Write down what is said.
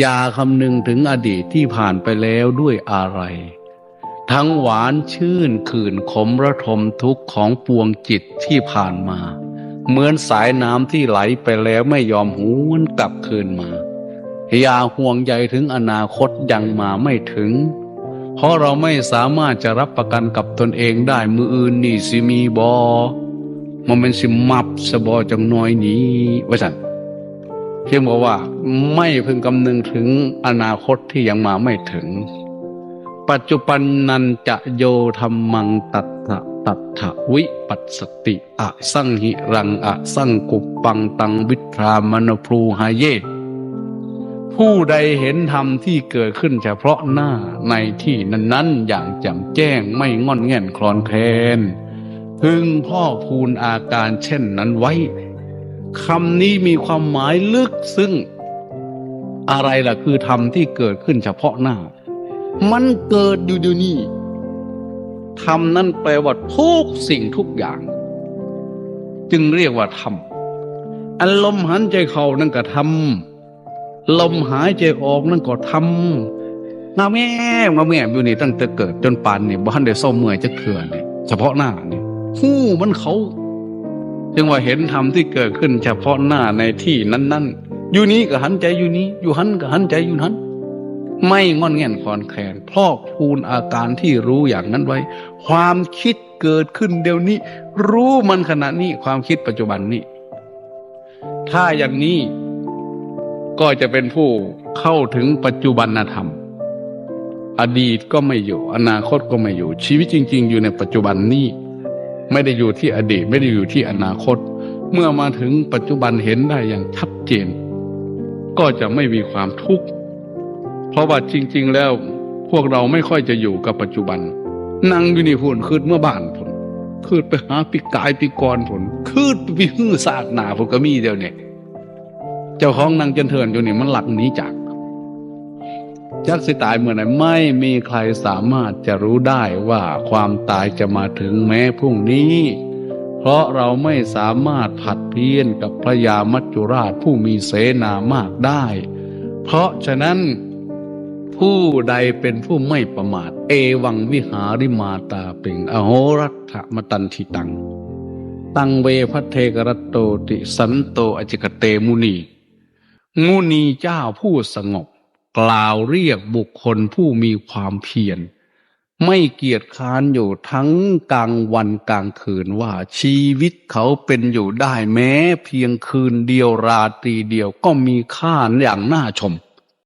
อย่าคำนึงถึงอดีตที่ผ่านไปแล้วด้วยอะไร ทั้งหวานชื่นขื่นขมระทมทุกข์ของปวงจิตที่ผ่านมา เหมือนสายน้ำที่ไหลไปแล้วไม่ยอมหวนกลับคืนมา อย่าห่วงใยถึงอนาคตยังมาไม่ถึง เพราะเราไม่สามารถจะรับประกันกับตนเองได้มืออื่นนี่สิมีบอมันเป็นสิมับสบอจังน้อยนี้ว่าสัน เพียงบอกว่าไม่พึงกำนึงถึงอนาคตที่ยังมาไม่ถึง ปัจจุบันนันจะโยธรรมังตัตถะตัตถะวิปัสสติอะสังหิรังอะสังกุปปังตังวิทรามนพลูหายเยผู้ใดเห็นธรรมที่เกิดขึ้นเฉพาะหน้าในที่นั้นๆ อย่างแจ่มแจ้งไม่งอนแง่นคลอนแคลนพึงพ่อพูนอาการเช่นนั้นไว้ คำนี้มีความหมายลึกซึ้งอะไรล่ะคือธรรมที่เกิดขึ้นเฉพาะหน้า มันเกิดอยู่เดี๋ยวนี้ธรรมนั้นแปลว่าทุกสิ่งทุกอย่าง จึงเรียกว่าธรรมอันลมหันใจเข้านั่นก็ธรรมลมหายใจออกนั่นก็ทำมาแม่มาแม่อยู่นี่ตั้งแต่เกิดจนปานนี่บ้านได้เศร้าเมื่อยจะเถื่อนนี่เฉพาะหน้านี่หู้มันเขา จึงว่าเห็นธรรมที่เกิดขึ้นเฉพาะหน้าในที่นั้น ๆ อยู่นี้ก็หันใจอยู่นี้ อยู่หันก็หันใจอยู่นั้น ไม่งอนแง่นคอนแคลนพอกพูนอาการที่รู้อย่างนั้นไว้ ความคิดเกิดขึ้นเดี๋ยวนี้ รู้มันขณะนี้ความคิดปัจจุบันนี้ถ้าอย่างนี้ก็จะเป็นผู้เข้าถึงปัจจุบันธรรม อดีตก็ไม่อยู่ อนาคตก็ไม่อยู่ ชีวิตจริง ๆ อยู่ในปัจจุบันนี้ ไม่ได้อยู่ที่อดีต ไม่ได้อยู่ที่อนาคต เมื่อมาถึงปัจจุบันเห็นได้อย่างชัดเจน ก็จะไม่มีความทุกข์เพราะว่าจริง ๆ แล้วพวกเราไม่ค่อยจะอยู่กับปัจจุบัน นั่งอยู่นี่พุ่นคืดเมื่อบ้านพุ่นคืดไปหาปีกายปีกรพุ่นคืดไปหื้อซากหนาพุ่นก็มีเดียวเนี่ยเจ้าของนางจันเทินอยู่นี่มันหลักหนีจาก จักสิตายเมื่อไหร่ไม่มีใครสามารถจะรู้ได้ว่าความตายจะมาถึงแม้พรุ่งนี้ เพราะเราไม่สามารถผัดเพี้ยนกับพระยามัจจุราชผู้มีเสนามากได้ เพราะฉะนั้นผู้ใดเป็นผู้ไม่ประมาท เอวังวิหาริมาตาเปิงอโหรัตถมตันทิตัง ตังเวพัเทกรตโตติสันโตอจิกเตมุนีมุนีเจ้าผู้สงบ กล่าวเรียกบุคคลผู้มีความเพียรไม่เกียจค้านอยู่ทั้งกลางวันกลางคืนว่าชีวิตเขาเป็นอยู่ได้แม้ เพียงคืนเดียวราตรีเดียวก็มีค่าอย่างน่าชม